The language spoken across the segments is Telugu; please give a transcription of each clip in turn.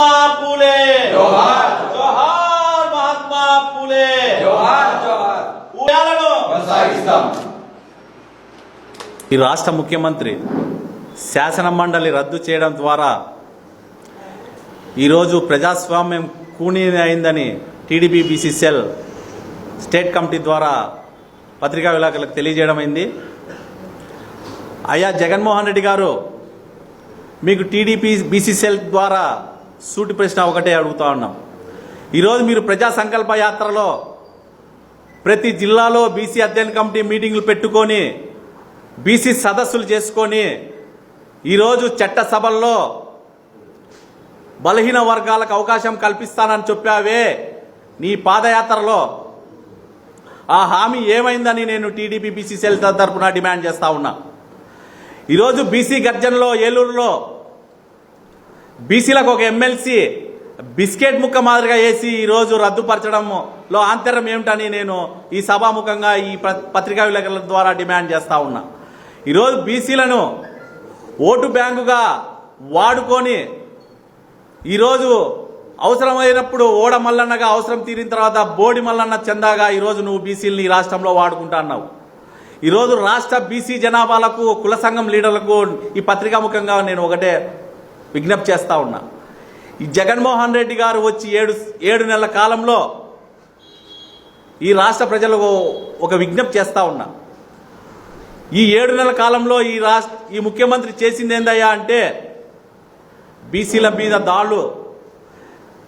फुले కొనసాగిస్తాం ఈ రాష్ట్ర ముఖ్యమంత్రి శాసన మండలి రద్దు చేయడం ద్వారా ఈరోజు ప్రజాస్వామ్యం కూనీ అయిందని టీడీపీ బీసీసీఎల్ స్టేట్ కమిటీ ద్వారా పత్రికా విలేకరులకు తెలియజేయడం అయింది. అయ్యా జగన్మోహన్ రెడ్డి గారు మీకు టీడీపీ బీసీసీఎల్ ద్వారా సూటి ప్రశ్న ఒకటే అడుగుతా ఉన్నాం. ఈరోజు మీరు ప్రజా సంకల్ప యాత్రలో ప్రతి జిల్లాలో బీసీ అధ్యయన కమిటీ మీటింగ్లు పెట్టుకొని బీసీ సదస్సులు చేసుకొని ఈరోజు చట్టసభల్లో బలహీన వర్గాలకు అవకాశం కల్పిస్తానని చెప్పావే నీ పాదయాత్రలో. ఆ హామీ ఏమైందని నేను టీడీపీ బీసీసీఎల్ తరఫున డిమాండ్ చేస్తా ఉన్నా. ఈరోజు బీసీ గర్జనలో ఏలూరులో బీసీలకు ఒక ఎమ్మెల్సీ బిస్కెట్ ముక్క మాదిరిగా వేసి ఈరోజు రద్దుపరచడంలో ఆంతర్యం ఏమిటని నేను ఈ సభాముఖంగా ఈ పత్రికా విలేకరుల ద్వారా డిమాండ్ చేస్తూ ఉన్నా. ఈరోజు బీసీలను ఓటు బ్యాంకుగా వాడుకొని ఈరోజు అవసరమైనప్పుడు ఓడ మల్లన్నగా అవసరం తీరిన తర్వాత బోడి మల్లన్న చందాగా ఈరోజు నువ్వు బీసీలని ఈ రాష్ట్రంలో వాడుకుంటా అన్నావు. ఈరోజు రాష్ట్ర బీసీ జనాభాలకు కుల సంఘం లీడర్లకు ఈ పత్రికాముఖంగా నేను ఒకటే విజ్ఞప్తి చేస్తూ ఉన్నా. ఈ జగన్మోహన్ రెడ్డి గారు వచ్చి ఏడు ఏడు నెలల కాలంలో ఈ రాష్ట్ర ప్రజలకు ఒక విజ్ఞప్తి చేస్తూ ఉన్నా. ఈ ఏడు నెలల కాలంలో ఈ రాష్ట్ర ఈ ముఖ్యమంత్రి చేసింది ఏందయ్యా అంటే బీసీల మీద దాళ్ళు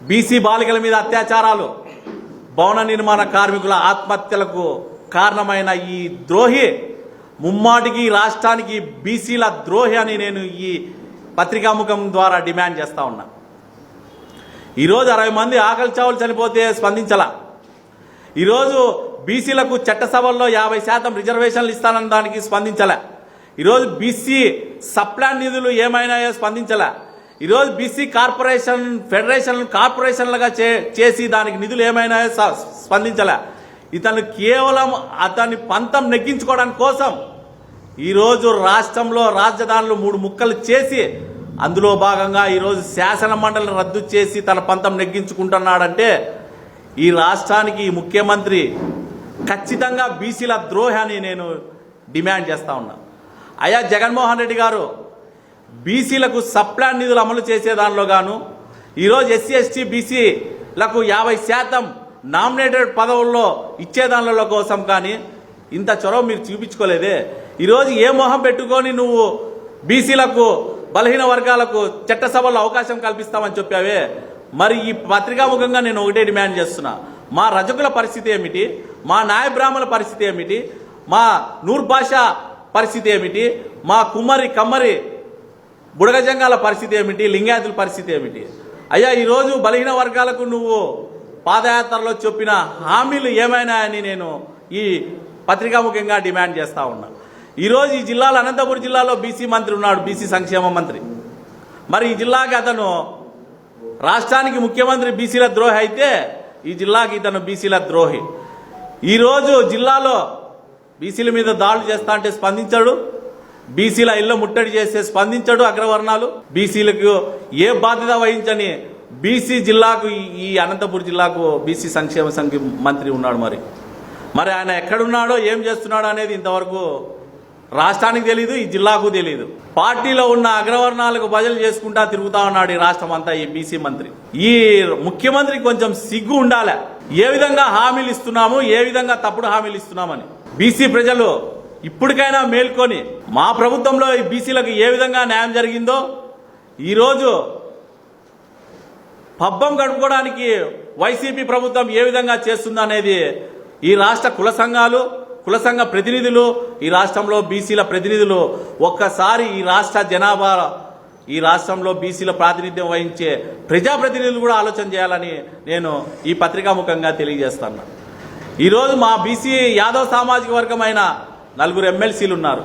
బీసీ బాలికల మీద అత్యాచారాలు భవన నిర్మాణ కార్మికుల ఆత్మహత్యలకు కారణమైన ఈ ద్రోహి ముమ్మాటికి రాష్ట్రానికి బీసీల ద్రోహి అని నేను ఈ పత్రికాముఖం ద్వారా డిమాండ్ చేస్తా ఉన్నా. ఈరోజు అరవై మంది ఆకలి చావులు చనిపోతే స్పందించలా. ఈరోజు బీసీలకు చట్టసభల్లో యాభై శాతం రిజర్వేషన్లు ఇస్తానన్న దానికి స్పందించలే. ఈరోజు బీసీ సప్లాన్ నిధులు ఏమైనాయో స్పందించలే. ఈరోజు బీసీ కార్పొరేషన్ ఫెడరేషన్ కార్పొరేషన్లుగా చే చేసి దానికి నిధులు ఏమైనాయో స్పందించలే. ఇతను కేవలం అతని పంతం నెగ్గించుకోవడానికి కోసం ఈరోజు రాష్ట్రంలో రాజధానులు మూడు ముక్కలు చేసి అందులో భాగంగా ఈరోజు శాసన మండలిని రద్దు చేసి తన పంతం నెగ్గించుకుంటున్నాడంటే ఈ రాష్ట్రానికి ఈ ముఖ్యమంత్రి ఖచ్చితంగా బీసీల ద్రోహాన్ని నేను డిమాండ్ చేస్తా ఉన్నా. అయ్యా జగన్మోహన్ రెడ్డి గారు బీసీలకు సప్లాన్ నిధులు అమలు చేసే దానిలో గాను ఈరోజు ఎస్సీ ఎస్టీ బీసీలకు యాభై శాతం నామినేటెడ్ పదవుల్లో ఇచ్చే దానిలో కోసం కానీ ఇంత చొరవ మీరు చూపించుకోలేదే. ఈరోజు ఏ మొహం పెట్టుకొని నువ్వు బీసీలకు బలహీన వర్గాలకు చట్టసభలో అవకాశం కల్పిస్తామని చెప్పావే. మరి ఈ పత్రికాముఖంగా నేను ఒకటే డిమాండ్ చేస్తున్నా. మా రజకుల పరిస్థితి ఏమిటి? మా న్యాయబ్రాహ్మణ పరిస్థితి ఏమిటి? మా నూర్ భాష పరిస్థితి ఏమిటి? మా కుమ్మరి కమ్మరి బుడగజంగాల పరిస్థితి ఏమిటి? లింగాయతుల పరిస్థితి ఏమిటి? అయ్యా ఈరోజు బలహీన వర్గాలకు నువ్వు పాదయాత్రలో చెప్పిన హామీలు ఏమైనా అని నేను ఈ పత్రికాముఖంగా డిమాండ్ చేస్తా ఉన్నా. ఈరోజు ఈ జిల్లాలో అనంతపురం జిల్లాలో బీసీ మంత్రి ఉన్నాడు బీసీ సంక్షేమ మంత్రి. మరి ఈ జిల్లాకి అతను రాష్ట్రానికి ముఖ్యమంత్రి బీసీల ద్రోహి అయితే ఈ జిల్లాకి ఇతను బీసీల ద్రోహి. ఈరోజు జిల్లాలో బీసీల మీద దాడులు చేస్తా అంటే స్పందించాడు బీసీల ఇళ్ళ ముట్టడి చేస్తే స్పందించాడు అగ్రవర్ణాలు. బీసీలకు ఏ బాధ్యత వహించని బీసీ జిల్లాకు ఈ- ఈ అనంతపురం జిల్లాకు బీసీ సంక్షేమ సంఘ మంత్రి ఉన్నాడు మరి. మరి ఆయన ఎక్కడున్నాడో ఏం చేస్తున్నాడో అనేది ఇంతవరకు రాష్ట్రానికి తెలియదు ఈ జిల్లాకు తెలియదు పార్టీలో ఉన్న అగ్రవర్ణాలకు బదులు చేసుకుంటా తిరుగుతా ఉన్నాడు ఈ రాష్ట్రం అంతా ఈ బీసీ మంత్రి. ఈ ముఖ్యమంత్రికి కొంచెం సిగ్గు ఉండాలి. ఏ విధంగా హామీలు ఇస్తున్నాము ఏ విధంగా తప్పుడు హామీలు ఇస్తున్నామని. బీసీ ప్రజలు ఇప్పటికైనా మేల్కొని మా ప్రభుత్వంలో ఈ బీసీలకు ఏ విధంగా న్యాయం జరిగిందో ఈరోజు పబ్బం గడుపుకోవడానికి వైసీపీ ప్రభుత్వం ఏ విధంగా చేస్తుందనేది ఈ రాష్ట్ర కుల సంఘాలు కుల సంఘ ప్రతినిధులు ఈ రాష్ట్రంలో బీసీల ప్రతినిధులు ఒక్కసారి ఈ రాష్ట్ర జనాభా ఈ రాష్ట్రంలో బీసీల ప్రాతినిధ్యం వహించే ప్రజాప్రతినిధులు కూడా ఆలోచన చేయాలని నేను ఈ పత్రికాముఖంగా తెలియజేస్తాను. ఈరోజు మా బీసీ యాదవ్ సామాజిక వర్గమైన నలుగురు ఎమ్మెల్సీలు ఉన్నారు.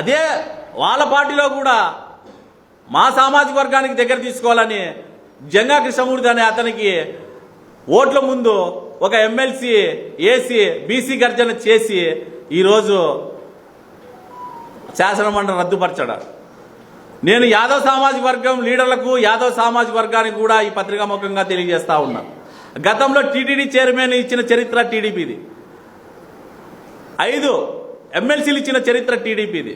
అదే వాళ్ళ పార్టీలో కూడా మా సామాజిక వర్గానికి దగ్గర తీసుకోవాలని జంగా కృష్ణమూర్తి అనే అతనికి ఓట్ల ముందు ఒక ఎమ్మెల్సీ ఏసీ బీసీ గర్జన చేసి ఈరోజు శాసనమండలి రద్దుపరచడం. నేను యాదవ్ సామాజిక వర్గం లీడర్లకు యాదవ్ సామాజిక వర్గానికి కూడా ఈ పత్రికాముఖంగా తెలియజేస్తా ఉన్నా. గతంలో టీటీడీ చైర్మన్ ఇచ్చిన చరిత్ర టీడీపీది. ఐదు ఎమ్మెల్సీలు ఇచ్చిన చరిత్ర టీడీపీది.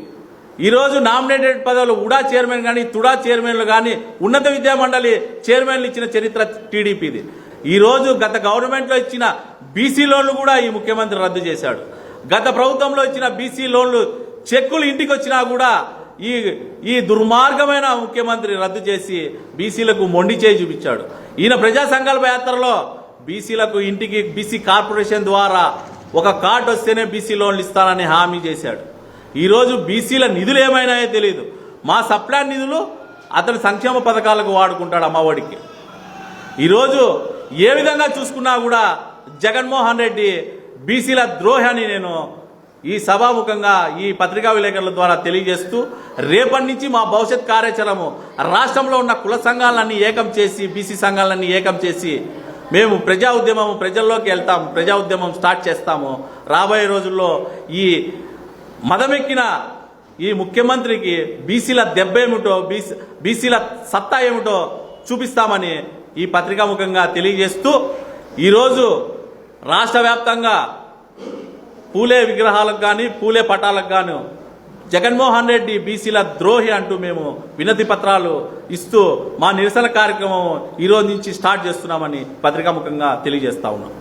ఈరోజు నామినేటెడ్ పదవులు ఉడా చైర్మన్ కానీ తుడా చైర్మన్లు కానీ ఉన్నత విద్యా మండలి చైర్మన్లు ఇచ్చిన చరిత్ర టీడీపీది. ఈరోజు గత గవర్నమెంట్లో ఇచ్చిన బీసీ లోన్లు కూడా ఈ ముఖ్యమంత్రి రద్దు చేశాడు. గత ప్రభుత్వంలో ఇచ్చిన బీసీ లోన్లు చెక్కులు ఇంటికి వచ్చినా కూడా ఈ ఈ దుర్మార్గమైన ముఖ్యమంత్రి రద్దు చేసి బీసీలకు మొండి చేయి చూపించాడు. ఈయన ప్రజా సంకల్ప యాత్రలో బీసీలకు ఇంటికి బీసీ కార్పొరేషన్ ద్వారా ఒక కార్డు వస్తేనే బీసీ లోన్లు ఇస్తానని హామీ చేశాడు. ఈరోజు బీసీల నిధులు ఏమైనాయో తెలియదు మా సప్లాన్ నిధులు అతని సంక్షేమ పథకాలకు వాడుకుంటాడు అమ్మఒడికి. ఈరోజు ఏ విధంగా చూసుకున్నా కూడా జగన్మోహన్ రెడ్డి బీసీల ద్రోహాన్ని నేను ఈ సభాముఖంగా ఈ పత్రికా విలేకరుల ద్వారా తెలియజేస్తూ రేపటి నుంచి మా భవిష్యత్ కార్యాచరణము రాష్ట్రంలో ఉన్న కుల సంఘాలన్నీ ఏకం చేసి బీసీ సంఘాలన్నీ ఏకం చేసి మేము ప్రజా ఉద్యమం ప్రజల్లోకి వెళ్తాం ప్రజా ఉద్యమం స్టార్ట్ చేస్తాము. రాబోయే రోజుల్లో ఈ మదమెక్కిన ఈ ముఖ్యమంత్రికి బీసీల దెబ్బ ఏమిటో బీసీ బీసీల సత్తా ఏమిటో చూపిస్తామని ఈ పత్రికాముఖంగా తెలియజేస్తూ ఈరోజు రాష్ట్ర వ్యాప్తంగా పూలే విగ్రహాలకు కానీ పూలే పటాలకు గాను జగన్మోహన్ రెడ్డి బీసీల ద్రోహి అంటూ మేము వినతి పత్రాలు ఇస్తూ మా నిరసన కార్యక్రమం ఈ రోజు నుంచి స్టార్ట్ చేస్తున్నామని పత్రికాముఖంగా తెలియజేస్తా ఉన్నాం.